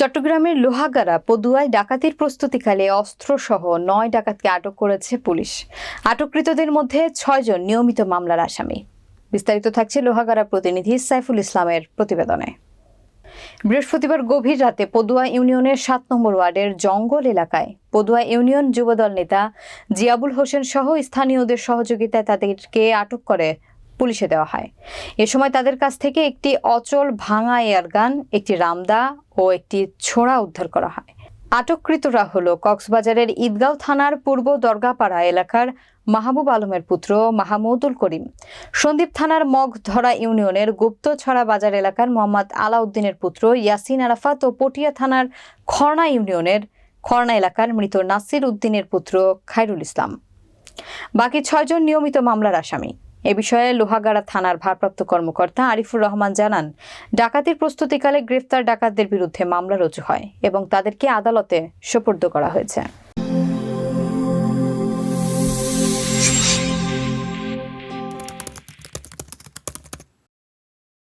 চট্টগ্রামের লোহাগাড়া পদুয়ায় ডাকাতির প্রস্তুতিকালে অস্ত্রসহ নয় ডাকাতকে আটক করেছে পুলিশ। আটককৃতদের মধ্যে ছয়জন নিয়মিত মামলার আসামি। বিস্তারিত থাকছে লোহাগাড়া প্রতিনিধি সাইফুল ইসলামের প্রতিবেদনে। বৃহস্পতিবার গভীর রাতে পদুয়া ইউনিয়নের সাত নম্বর ওয়ার্ডের জঙ্গল এলাকায় পদুয়া ইউনিয়ন যুবদল নেতা জিয়াবুল হোসেন সহ স্থানীয়দের সহযোগিতায় তাদেরকে আটক করে পুলিশে দেওয়া হয়। এ সময় তাদের কাছ থেকে একটি অচল ভাঙা এয়ারগান একটি রামদা ও একটি ছোড়া উদ্ধার করা হয়। আটককৃতরা হল কক্সবাজারের ঈদগাঁও থানার পূর্ব দরগাপাড়া এলাকার মাহবুব আলমের পুত্র মাহমুদুল করিম। সন্দীপ থানার মগধরা ইউনিয়নের গুপ্তছড়া বাজার এলাকার মোহাম্মদ আলাউদ্দিনের পুত্র ইয়াসিন আরাফাত ও পটিয়া থানার খর্ণা ইউনিয়নের খর্ণা এলাকার মৃত নাসির উদ্দিনের পুত্র খায়রুল ইসলাম। বাকি ছয়জন নিয়মিত মামলার আসামি। এ বিষয়ে লোহাগাড়া থানার ভারপ্রাপ্ত কর্মকর্তা আরিফুর রহমান জানান, ডাকাতির প্রস্তুতিকালে গ্রেফতার ডাকাতদের বিরুদ্ধে মামলা রুজু হয় এবং তাদেরকে আদালতে সোপর্দ করা হয়েছে।